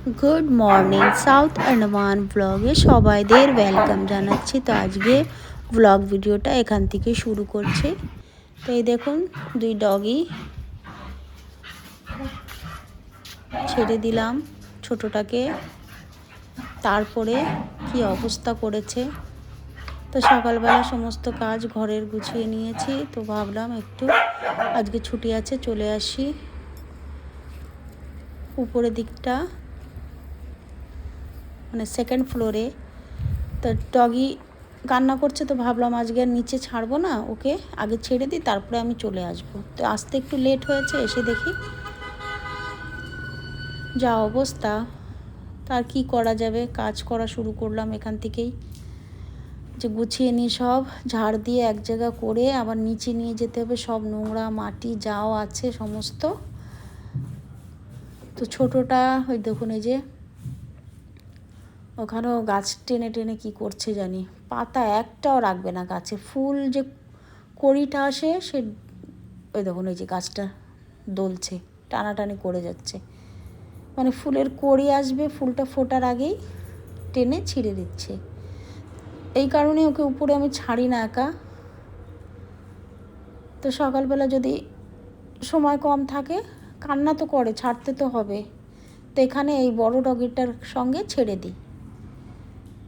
Good morning south Andaman ব্লগে সবাইদের welcome জানাচ্ছি। তো আজকে ব্লগ ভিডিওটা এখান থেকে শুরু করছি। তো এই দেখুন, দুই ডগি ছেড়ে দিলাম ছোটোটাকে। তারপরে কি অবস্থা করেছে? তো সকালবেলা সমস্ত কাজ ঘরের গুছিয়ে নিয়েছি। তো ভাবলাম একটু আজকে ছুটি আছে, চলে আসি। উপরের দিকটা মানে সেকেন্ড ফ্লোরে তো ডগি কান্না করছে তো ভাবলাম আজকে আর নিচে ছাড়বো না, ওকে আগে ছেড়ে দিই, তারপরে আমি চলে আসব। তো আসতে একটু লেট হয়েছে, এসে দেখি। যা অবস্থা তার কি করা যাবে? কাজ করা শুরু করলাম এখান থেকেই। যে গুছিয়ে নিই সব, ঝাড় দিয়ে এক জায়গা করে আবার নিচে নিয়ে যেতে হবে সব নোংরা, মাটি যাও আছে, সমস্ত। তো ছোটোটা, ওই দেখুন এই যে ওখানেও গাছ টেনে টেনে কি করছে জানি? পাতা একটাও রাখবে না গাছে। ফুল যে কড়িটা আসে, সে ওই দেখুন, ওই যে গাছটা দোলছে, টানাটানি করে যাচ্ছে। মানে ফুলের কড়ি আসবে, ফুলটা ফোটার আগেই টেনে ছিঁড়ে দিচ্ছে। এই কারণে ওকে উপরে আমি ছাড়ি না একা। তো সকালবেলা যদি সময় কম থাকে, কান্না তো করে, ছাড়তে তো হবে। তো এখানে এই বড় ডগিটার সঙ্গে ছেড়ে দিই।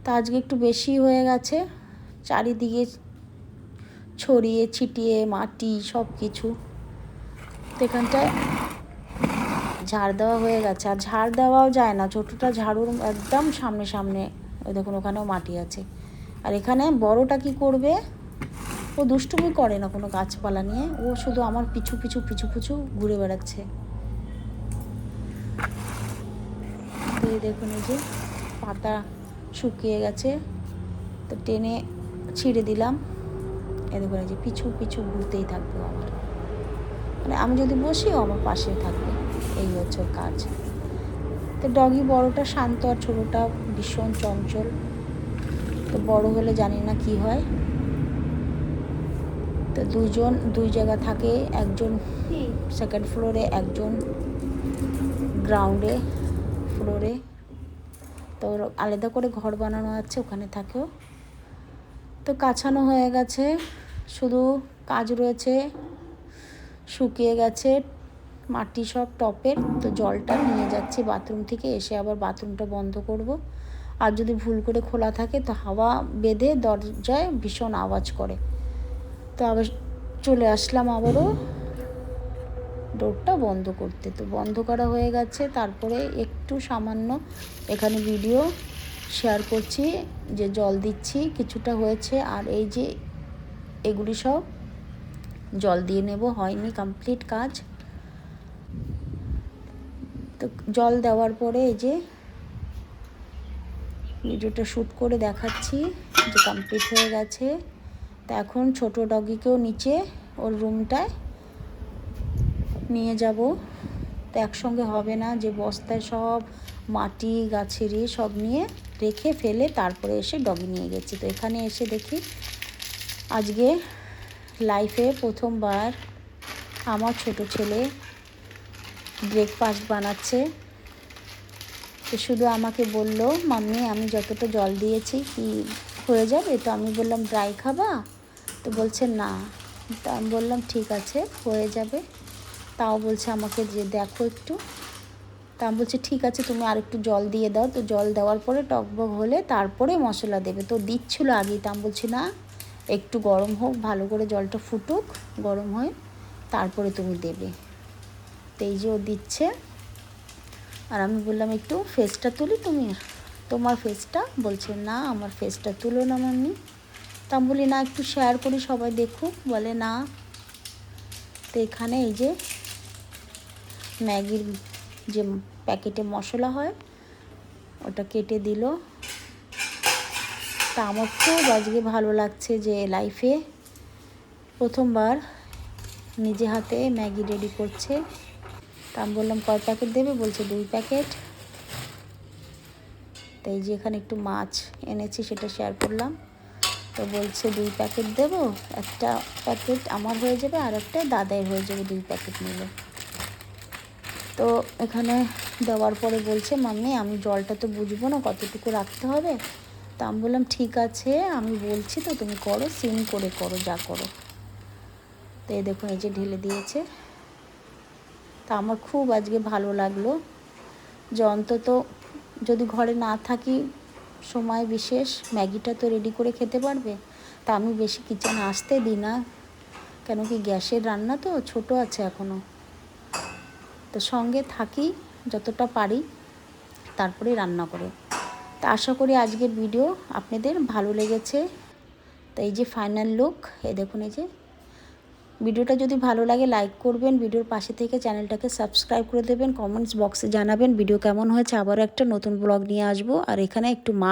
তা আজকে একটু বেশি হয়ে গেছে। চারিদিকে ছড়িয়ে ছিটিয়ে মাটি সব কিছু তো এখানটায় ঝাড় দেওয়া হয়ে গেছে। আর ঝাড় দেওয়াও যায় না। ছোটোটা ঝাড়ুর একদম সামনে সামনে ওই দেখুন ওখানেও মাটি আছে। আর এখানে বড়টা কি করবে? ও দুষ্টুমি করে না কোনো গাছপালা নিয়ে। ও শুধু আমার পিছু পিছু পিছু পিছু ঘুরে বেড়াচ্ছে। দেখুন এই যে পাতা শুকিয়ে গেছে। তো টেনে ছিঁড়ে দিলাম। এ দেখুন যে পিছু পিছু ঘুরতেই থাকবে আমার। মানে আমি যদি বসি, ও আমার পাশে থাকবে। এই হচ্ছে কাজ। তো ডগি বড়টা শান্ত আর ছোটোটা ভীষণ চঞ্চল। তো বড় হলে জানি না কি হয়। তো দুজন, দুই জায়গা থাকে। একজন সেকেন্ড ফ্লোরে একজন গ্রাউন্ডে ফ্লোরে তো আলাদা করে ঘর বানানো আছে, ওখানে থাকেও। তো কাছানো হয়ে গেছে, শুধু কাজ রয়েছে, শুকিয়ে গেছে, মাটি সব টপের, তো জলটা নিয়ে যাচ্ছি বাথরুম থেকে, এসে আবার বাথরুমটা বন্ধ করব। আর যদি ভুল করে খোলা থাকে, তো হাওয়া বেঁধে দরজায় ভীষণ আওয়াজ করে। তো আবার চলে আসলাম আবারও। ডোরটা বন্ধ করতে। তো বন্ধ করা হয়ে গেছে। তারপরে একটু সামান্য এখানে ভিডিও শেয়ার করছি, যে জল দিচ্ছি, কিছুটা হয়েছে। আর এই যে এগুলি সব জল দিয়ে নেব, হয়নি কমপ্লিট কাজ। তো জল দেওয়ার পরে এই যে ভিডিওটা শ্যুট করে দেখাচ্ছি, যে কমপ্লিট হয়ে গেছে। তা এখন ছোট ডগিকেও নিচে, ওর রুমটায় নিয়ে যাব। তো একসঙ্গে হবে না, যে বস্তায় সব মাটি গাছেরই সব নিয়ে রেখে ফেলে তারপরে এসে ডগি নিয়ে গেছি। তো এখানে এসে দেখি আজকে লাইফে প্রথমবার আমার ছোট ছেলে ব্রেকফাস্ট বানাচ্ছে। তো শুধু আমাকে বলল, মাম্মি, আমি যতটা জল দিয়েছি কি হয়ে যাবে? তো আমি বললাম, ড্রাই খাবা? তো বলছে, না। তো আমি বললাম, ঠিক আছে, হয়ে যাবে। তাও বলছে আমাকে যে দেখো একটু। তা আমি বলছি, ঠিক আছে, তুমি আর একটু জল দিয়ে দাও। তো জল দেওয়ার পরে টকবক হলে তারপরে মশলা দেবে। তো দিচ্ছিল আগেই, তা আমি বলছি, না, একটু গরম হোক, ভালো করে জলটা ফুটুক, গরম হয়ে, তারপরে তুমি দেবে। তো এই যে ও দিচ্ছে। আর আমি বললাম, একটু ফেসটা তুলি তুমি? তোমার ফেসটা? বলছে, না, আমার ফেসটা তুলো না মাম্মি। তা বলি, না, একটু শেয়ার করি, সবাই দেখুক। বলে, না। তো এখানে এই যে ম্যাগির যে প্যাকেটে মশলা হয়, ওটা কেটে দিল। তা আমার খুব আজকে ভালো লাগছে যে লাইফে প্রথমবার নিজে হাতে ম্যাগি রেডি করছে। তা আমি বললাম, কয় প্যাকেট দেবে? বলছে, দুই প্যাকেট। তাই যে এখানে একটু মাছ এনেছি, সেটা শেয়ার করলাম। তো বলছে, দুই প্যাকেট দেবো? একটা প্যাকেট আমার হয়ে যাবে আর একটা দাদাই হয়ে যাবে, দুই প্যাকেট নিলে। তো এখানে দেওয়ার পরে বলছে, মাম্মি, আমি জলটা তো বুঝব না, কতটুকু রাখতে হবে? তা আমি বললাম, ঠিক আছে, আমি বলছি তো, তুমি করো, সিম করে করো, যা করো। তো এই দেখুন এই যে ঢেলে দিয়েছে। তা আমার খুব আজকে ভালো লাগল। যে অন্তত যদি ঘরে না থাকি, সময় বিশেষ, ম্যাগিটা তো রেডি করে খেতে পারবে। তা আমি বেশি কিচেনে আসতে দিই না। কেন কি গ্যাসের রান্না তো ছোট আছে এখনও তো সঙ্গে থাকি যতটা পারি, তারপরে রান্না করে। তা আশা করি আজকের ভিডিও আপনাদের ভালো লেগেছে। তো এই যে ফাইনাল লুক এ দেখুন এই যে। ভিডিওটা যদি ভালো লাগে লাইক করবেন ভিডিওর পাশে থেকে চ্যানেলটাকে সাবস্ক্রাইব করে দেবেন কমেন্টস বক্সে জানাবেন ভিডিও কেমন হয়েছে, আবারও একটা নতুন ব্লগ নিয়ে আসব। আর এখানে একটু মা